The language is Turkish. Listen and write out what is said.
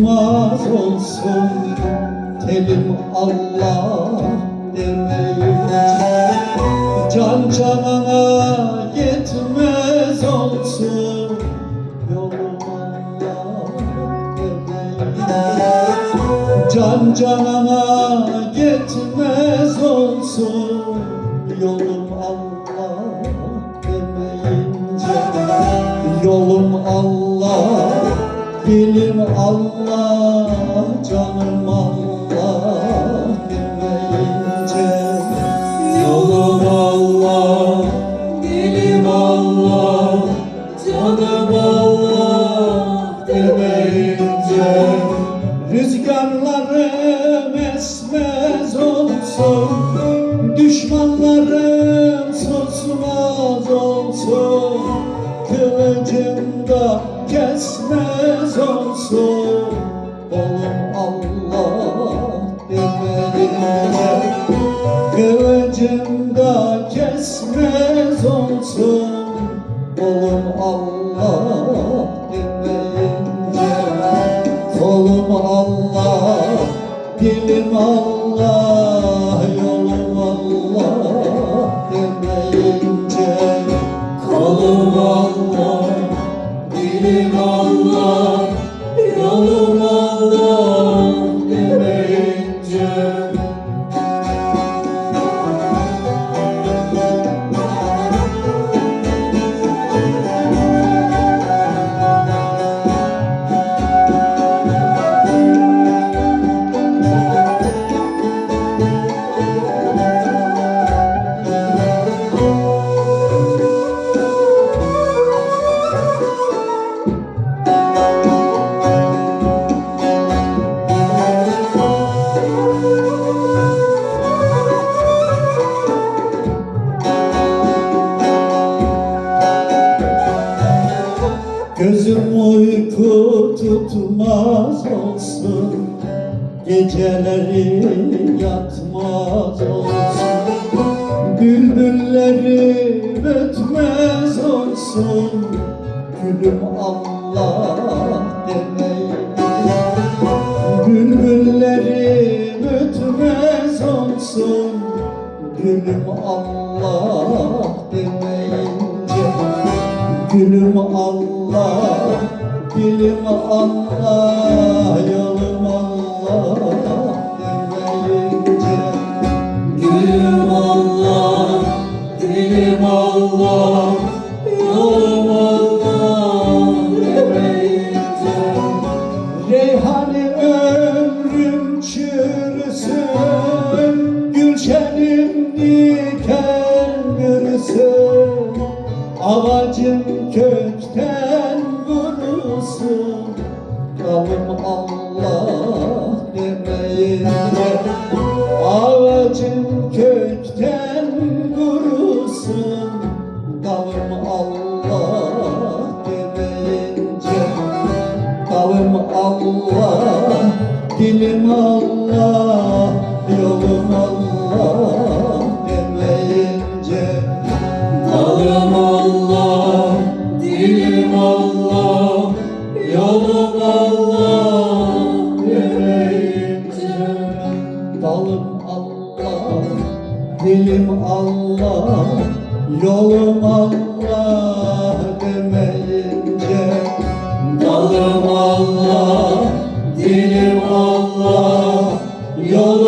Tutmaz olsun Telim Allah demeyin. Can canana yetmez olsun Yolum Allah demeyin. Can canana yetmez olsun Yolum Allah demeyince Yolum Allah, dilim Allah, canım Allah demeyince Yolum Allah, dilim Allah, canım Allah. Demeyince Rüzgarlarım esmez olsun Düşmanlarım susmaz olsun. Kılıcım da kesmez olsun. Oğlum Allah demeyince Kılıcım da kesmez olsun. Oğlum Allah demeyince Kolum Allah, dilim Allah, tutmaz olsun Geceleri yatmaz olsun Bülbülleri ötmez olsun. Gülüm Allah demeyin. Bülbülleri ötmez olsun. Gülüm Allah Gülüm Allah, dilim Allah, yolum Allah demeyince Gülüm Allah, dilim Allah, yolum Allah demeyince Reyhani ömrüm çürüsün Gülşenim diken bürüsün Ağacım kökten vurusun Dalım Allah demeyince. Ağacım kökten vurusun Dalım Allah demeyince. Dalım Allah, dilim Allah, yolum Allah Yolum Allah demeyince Dalım Allah, dilim Allah Yolum